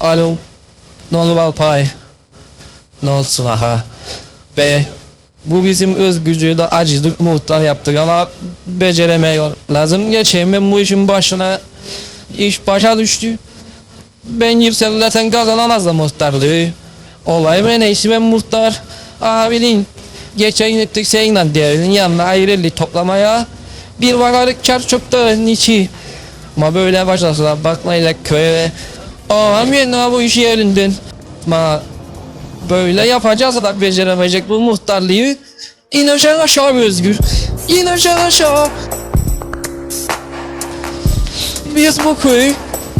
Alo. Nol Valpay. Nol Sıvaha. Ve bu bizim öz gücüyle acizlik muhtar yaptık ama beceremiyor. Lazım geçeyim ben bu işin başına. İş başa düştü. Ben girsem zaten kazanamazdım muhtarlığı. Olay ben neyse ben muhtar. Abinin geçen gittik seninle devrin yanına ayrıldı toplamaya. Bir bakarık çar çöpte içi. Ama böyle başlasınlar bakmayla köye. Aa ben bu işi elinden. Ma böyle yapacağız da beceremeyecek bu muhtarlığı. İn aşağı aşağı özgür. İn aşağı aşağı. Biz bu köy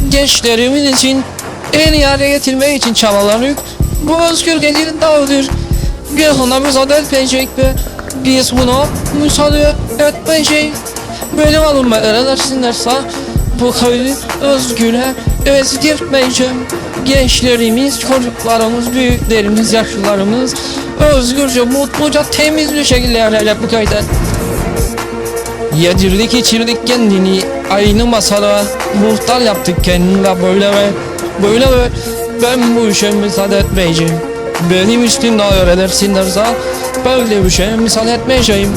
gençlerimiz için en iyi hale getirmek için çabalanıyoruz. Bu özgür gecenin dağıdır. Bir ona müsaade etmeyecek ve biz buna müsaade etmeyeceğiz. Benim alınma edersinlerse bu köyü özgüle ezdirtmeyeceğim Gençlerimiz, çocuklarımız, büyüklerimiz, yaşlılarımız Özgürce, mutluca, temiz bir şekilde yaşayacak bu köyde Yedirdik içirdik kendini Aynı masada muhtar yaptık kendine böyle ve Böyle ve ben bu işe müsaade etmeyeceğim. Benim üstümde öğrenirsin öğrenirsinlerse Böyle bir şeye müsaade etmeyeceğim.